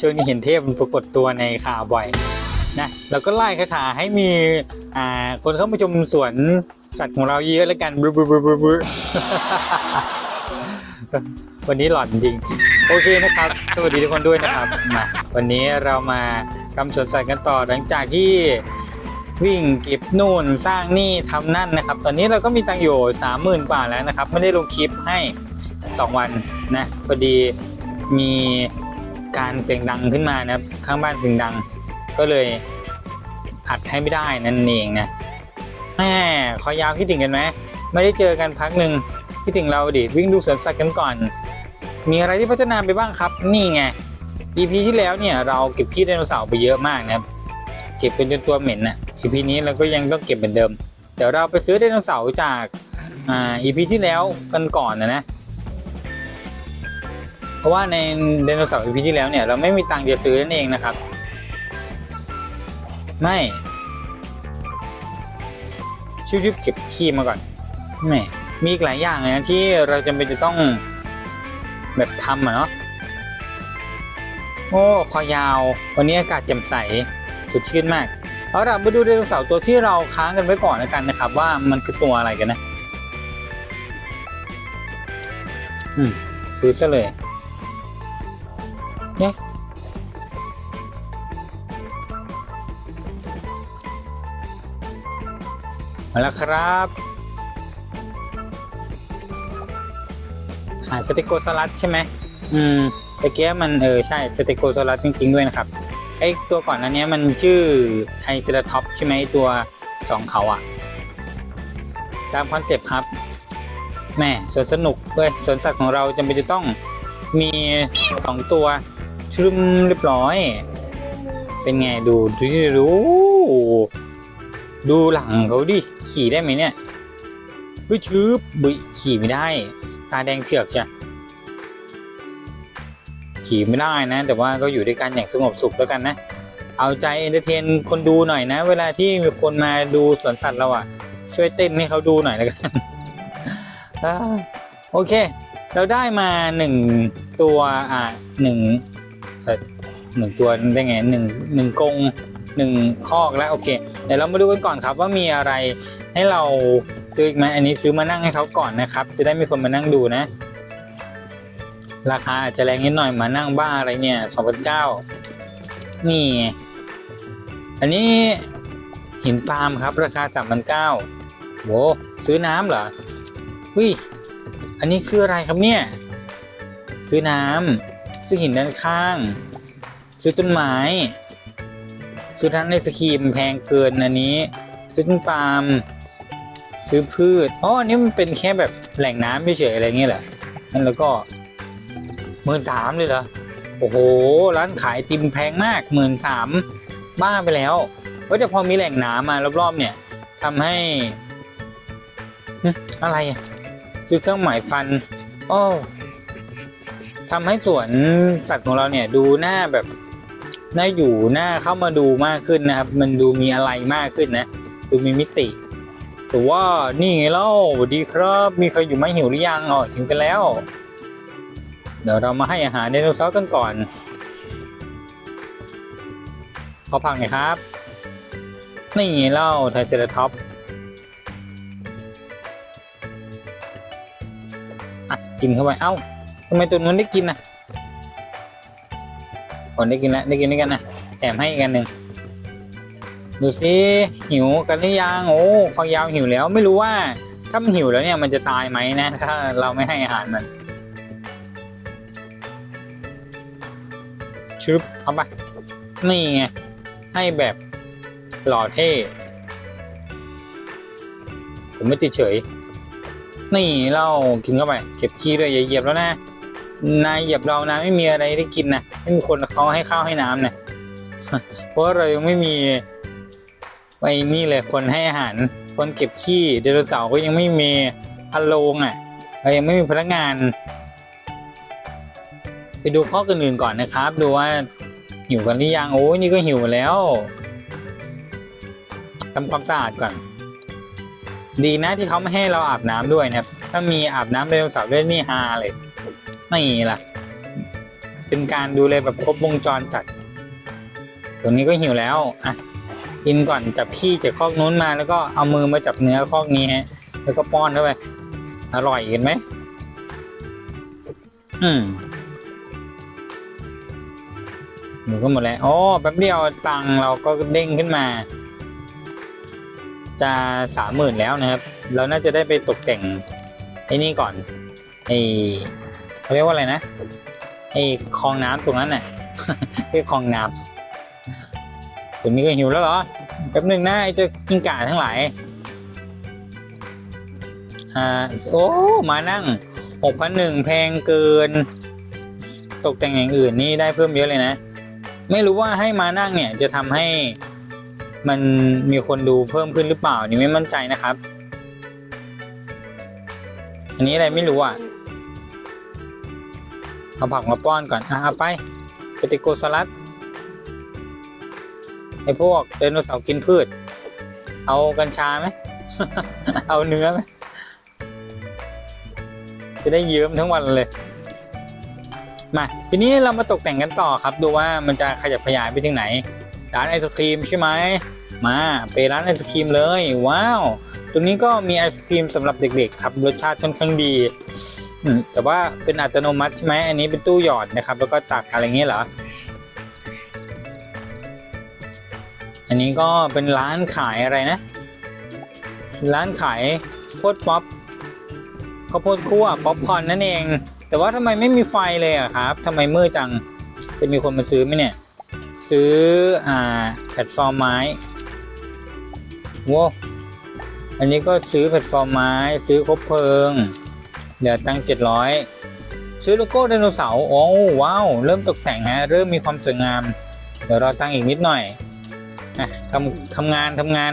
ช่วงนี้เห็นเทพมันปรากฏตัวในข่าวบ่อยนะแล้วก็ไล่คาถาให้มีอ่าคนเข้ามาชมสวนสัตว์ของเราเยอะแล้วกันบวันนี้หลอนจริง โอเคนะครับ สวัสดีทุกคนด้วยนะครับมาวันนี้เรามารำสวนสัตว์กันต่อหลังจากที่ วิ่งเก็บนู่นสร้างนี่ทำนั่นนะครับ ตอนนี้เราก็มีตังอยู่สามหมื่นกว่าแล้วนะครับ ไม่ได้ลงคลิปให้ 2 วันนะพอดีมีการเสียงดังขึ้นมานะครับ ข้างบ้านเสียงดังก็เลยอัดให้ไม่ได้นั่นเองนะแหมขอยาวคิดถึงกันไหมไม่ได้เจอกันพักหนึ่งคิดถึงเราดิวิ่งดูสวนสัตว์กันก่อน มีอะไรที่พัฒนาไปบ้างครับ นี่ไง EP ที่แล้วเนี่ยเราเก็บขี้ไดโนเสาร์ไปเยอะมากนะครับเก็บเป็นจนตัวเหม็นน่ะ EP นี้เราก็ยังต้องเก็บเหมือนเดิม เดี๋ยวเราไปซื้อไดโนเสาร์จากอ่า EP ที่แล้วกันก่อนนะนะ เพราะว่าในไดโนเสาร์ EP ที่แล้วเนี่ยเราไม่มีตังค์จะซื้อนั่นเองนะครับ ไม่ชิบๆเก็บขี้มาก่อนไม่มีอีกหลายอย่างเลยนะที่เราจำเป็นจะต้องแบบทำอะเนาะโอ้คอยาว วันนี้อากาศแจ่มใสสดชื่นมาก เอาล่ะมาดูไดโนเสาร์ตัวที่เราค้างกันไว้ก่อนแล้วกันนะครับ ว่ามันคือตัวอะไรกันนะ อืมซื้อซะเลย เนี่ยมาแล้วครับหาสเตโกสลัดใช่ไหมอืมตะเกียมันเออใช่สเตโกสลัดจริงๆด้วยนะครับ อตัวก่อนอันนี้มันชื่อไทเซราท็อปใช่ไหมตัวสองเขาอะตามคอนเซปต์ครับแม่สวนสนุกด้ยสวนสัตว์ของเราจำเป็นจะต้องมีสองตัวชุมเรียบร้อย เป็นไงดูดูดูดูหลังเขาดิ ขี่ได้ไหมเนี่ยเฮ้ยชืบบุยขี่ไม่ได้ ตาแดงเถือกจ้ะ ขี่ไม่ได้นะ แต่ว่าก็อยู่ด้วยกันอย่างสงบสุขแล้วกันนะ เอาใจเอนเตอร์เทนคนดูหน่อยนะ เวลาที่มีคนมาดูสวนสัตว์เราอะ ช่วยเต้นให้เขาดูหน่อยแล้วกันโอเค เราได้มาหนึ่งตัวอ่าหนึ่งหนึ่งตัวได้ไงหนึ่งหนึ่งกรงหนึ่งคอกแล้วโอเคเดี๋ยวเรามาดูกันก่อนครับว่ามีอะไรให้เราซื้ออีกไหมอันนี้ซื้อมานั่งให้เขาก่อนนะครับ จะได้มีคนมานั่งดูนะ ราคาอาจจะแรงนิดหน่อยมานั่งบ้าอะไรเนี่ยสองพันเก้านี่ อันนี้หินปาล์มครับราคาสามพันเก้าโหซื้อน้ำเหรอวิอันนี้คืออะไรครับเนี่ย ซื้อน้ำซื้อหินด้านข้าง ซื้อต้นไม้ ซื้อทั้งในสกีมแพงเกินอันนี้ ซื้อต้นปาล์มซื้อพืชอ๋ออันนี้มันเป็นแค่แบบแหล่งน้ำเฉยๆอะไรเงี้ยแหละนั่นแล้วก็ หมื่นสามเลยเหรอ โอ้โห ร้านขายติมแพงมากหมื่นสามบ้าไปแล้วว่าแต่พอมีแหล่งน้ำมารอบๆเนี่ยทำให้ อะไรซื้อเครื่องหมายฟัน โอ้ทำให้สวนสัตว์ของเราเนี่ยดูหน้าแบบน่าอยู่หน้าเข้ามาดูมากขึ้นนะครับ มันดูมีอะไรมากขึ้นนะ ดูมีมิติแต่ว่านี่ไงเล่าสวัสดีครับ มีใครอยู่ไหมหิวหรือยังอ๋อหิวกันแล้ว เดี๋ยวเรามาให้อาหารไดโนเสาร์กันก่อน ขอพักหน่อยครับ นี่เล่าไทเซราท็อปอะกินเข้าไป เอ้าทำไมตัวนู้นได้กินนะคนได้กินแล้วได้กินด้วยกันนะแถมให้อีกอันหนึ่งดูสิหิวกันหรือยังโอ้คอยาวหิวแล้วไม่รู้ว่าถ้ามันหิวแล้วเนี่ยมันจะตายไหมนะถ้าเราไม่ให้อาหารมัน ชึบเอาไปนี่ไงให้แบบหล่อเท่ผมไม่ติดเฉย นี่เรากินเข้าไปเก็บขี้ด้วยอย่าเหยียบแล้วนะนายเหยียบเรานะไม่มีอะไรได้กินนะไม่มีคนเขาให้ข้าวให้น้ำนะเพราะเรายังไม่มีไอ้นี่เลยคนให้อาหารคนเก็บขี้ไดโนเสาร์ก็ยังไม่มีพันโลงอะเรายังไม่มีพนักงาน ไปดูข้ออื่นๆก่อนนะครับ ดูว่าหิวกันหรือยังโอ้ยนี่ก็หิวแล้วทำความสะอาดก่อน ดีนะที่เขาไม่ให้เราอาบน้ำด้วยนะครับ ถ้ามีอาบน้ำไดโนเสาร์ด้วยนี่ฮาเลย ไม่ล่ะ เป็นการดูแลแบบครบวงจรจัดตัวนี้ก็หิวแล้วอะกินก่อนจับขี้จากคอกนู้นมาแล้วก็เอามือมาจับเนื้อคอกนี้ฮะแล้วก็ป้อนเข้าไปอร่อยเห็นไหมอืม หนูก็หมดแล้ว โอ้แป๊บเดียวตังเราก็เด้งขึ้นมา จะสามหมื่นแล้วนะครับ เราน่าจะได้ไปตกแต่งไอ้นี่ก่อนไอ้เขาเรียกว่าอะไรนะไอ้คลองน้ำตรงนั้นน่ะเรียกคลองน้ำตรงนี้ก็หิวแล้วเหรอแป๊บหนึ่งนะไอ้เจ้ากิ้งก่าทั้งหลายอ่าโอ้มานั่งหกพันหนึ่งแพงเกิน ตกแต่งอย่างอื่นนี่ได้เพิ่มเยอะเลยนะ ไม่รู้ว่าให้มานั่งเนี่ยจะทำให้มันมีคนดูเพิ่มขึ้นหรือเปล่านี่ไม่มั่นใจนะครับ อันนี้อะไรไม่รู้อะเอาผักมาป้อนก่อนอะเอาไปสติโกสลัดไอพวกไดโนเสาร์กินพืช เอากัญชาไหม เอาเนื้อไหม จะได้เยิ้มทั้งวันเลย มาทีนี้เรามาตกแต่งกันต่อครับ ดูว่ามันจะขยับขยายไปถึงไหน ร้านไอศครีมใช่ไหมมาไปร้านไอศครีมเลยว้าวตรงนี้ก็มีไอศครีมสำหรับเด็กๆครับรสชาติค่อนข้างดีแต่ว่าเป็นอัตโนมัติใช่ไหมอันนี้เป็นตู้หยอดนะครับ แล้วก็ตักอะไรเงี้ยเหรออันนี้ก็เป็นร้านขายอะไรนะ ร้านขายโพดป๊อปข้าวโพดคั่วป๊อปคอร์นนั่นเอง แต่ว่าทำไมไม่มีไฟเลยอะครับทำไมมืดจัง จะมีคนมาซื้อไหมเนี่ย ซื้อ อ่า แพลตฟอร์มไม้ว้าวอันนี้ก็ซื้อแพลตฟอร์มไม้ ซื้อคบเพลิงเหลือตังเจ็ดร้อยซื้อโลโก้ไดโนเสาร์ โอ้ว้าว เริ่มตกแต่งฮะ เริ่มมีความสวยงาม เดี๋ยวเราตั้งอีกนิดหน่อยอะทำทำงานทำงาน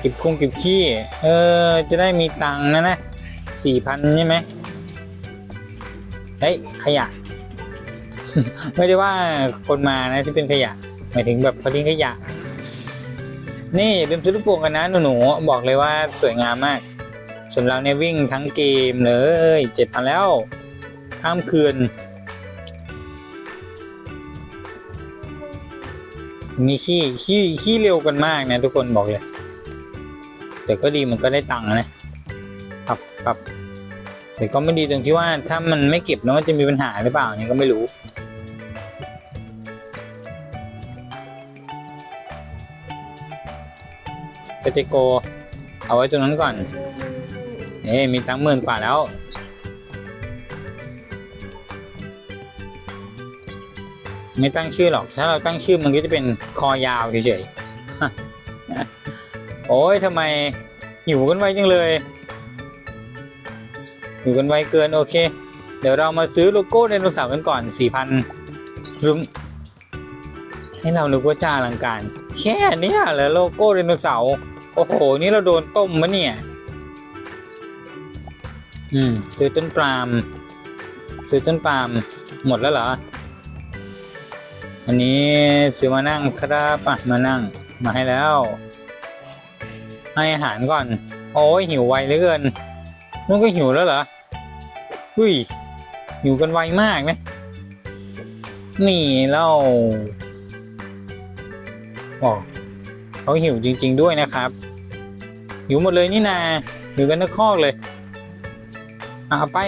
เก็บคงเก็บขี้ เออ จะได้มีตังค์นะนะสี่พันใช่ไหม ฮ้ยขยะ ไม่ได้ว่าคนมานะที่เป็นขยะ หมายถึงแบบเขาทิ้งขยะ นี่อย่าลืมซื้อลูกโป่งกันนะหนูๆบอกเลยว่าสวยงามมากส่วนเราเนี่ยวิ่งทั้งเกมเลยเจ็ดพันแล้ว ข้ามคืนมีขี้ขี้ขี้เร็วกันมากนะทุกคนบอกเลย แต่ก็ดีมันก็ได้ตังค์นะปรับปรับ แต่ก็ไม่ดีตรงที่ว่าถ้ามันไม่เก็บแล้วมันจะมีปัญหาหรือเปล่าเนี่ยก็ไม่รู้สเตโก เอาไว้ตรงนั้นก่อนเอ้มีตังหมื่นกว่าแล้วไม่ตั้งชื่อหรอก ถ้าเราตั้งชื่อมันก็จะเป็นคอยาวเฉยๆ โอ้ยทำไมหิวกันไวจังเลย อยู่กันไวเกินโอเค เดี๋ยวเรามาซื้อโลโก้ไดโนเสาร์กันก่อน 4,000รุมให้เรานึกว่าจ้าอลังการ แค่เนี้ยเหรอโลโก้ไดโนเสาร์โอ้โห นี่เราโดนต้มมะเนี่ย อืม ซื้อต้นปาล์มซื้อต้นปาล์มหมดแล้วเหรอ อันนี้ซื้อมานั่งครับอะมานั่ง มาให้แล้ว ให้อาหารก่อน โอ้ยหิวไวเหลือเกินนุ่นก็หิวแล้วเหรอ อุ้ยหิวกันไวมากนะ นี่เล่าบอกเขาหิวจริง ๆ ด้วยนะครับ หิวหมดเลยนี่นาหิวกันทั้งคอกเลย อะเอาไป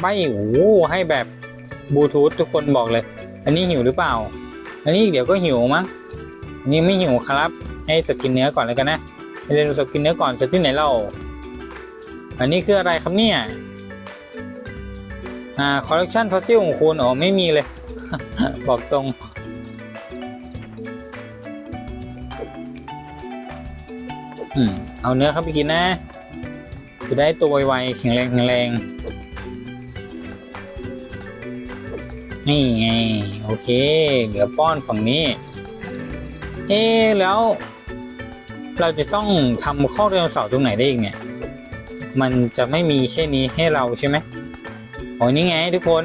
ไปโอ้ให้แบบบลูทูธทุกคนบอกเลย อันนี้หิวหรือเปล่า อันนี้เดี๋ยวก็หิวมั้งอันนี้ไม่หิวครับ ให้สัตว์กินเนื้อก่อนแล้วกันนะให้ไดโนเสาร์กินเนื้อก่อนเสร็จที่ไหนเรา อันนี้คืออะไรครับเนี่ย อ่าคอลเลกชันฟอสซิลของคุณอ๋อไม่มีเลย บอกตรง อืม เอาเนื้อเข้าไปกินนะ จะได้ตัวไวๆแข็งแรงแข็งแรง นี่ไง โอเคเหลือป้อนฝั่งนี้ เอ๊ะแล้ว เราจะต้องทำข้อไดโนเสาตรงไหนได้อีกเนี่ย มันจะไม่มีแค่นี้ให้เราใช่ไหมโอ้นี่ไงทุกคน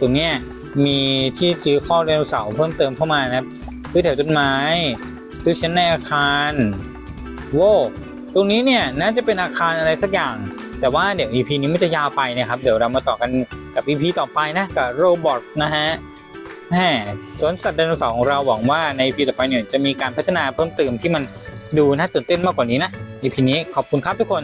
ตรงเนี้ยมีที่ซื้อข้อไดโนเสาร์เพิ่มเติมเข้ามานะครับซื้อแถวต้นไม้ ซื้อชั้นในอาคารโว้ตรงนี้เนี่ยน่าจะเป็นอาคารอะไรสักอย่าง แต่ว่าเดี๋ยว EP นี้มันจะยาวไปนะครับ เดี๋ยวเรามาต่อกันกับ EP ต่อไปนะกับโรบอทนะฮะแหมสวนสัตว์ไดโนเสาร์ของเราหวังว่าใน EP ต่อไปเนี่ยจะมีการพัฒนาเพิ่มเติมที่มันดูน่าตื่นเต้นมากกว่านี้นะ EP นี้ขอบคุณครับทุกคน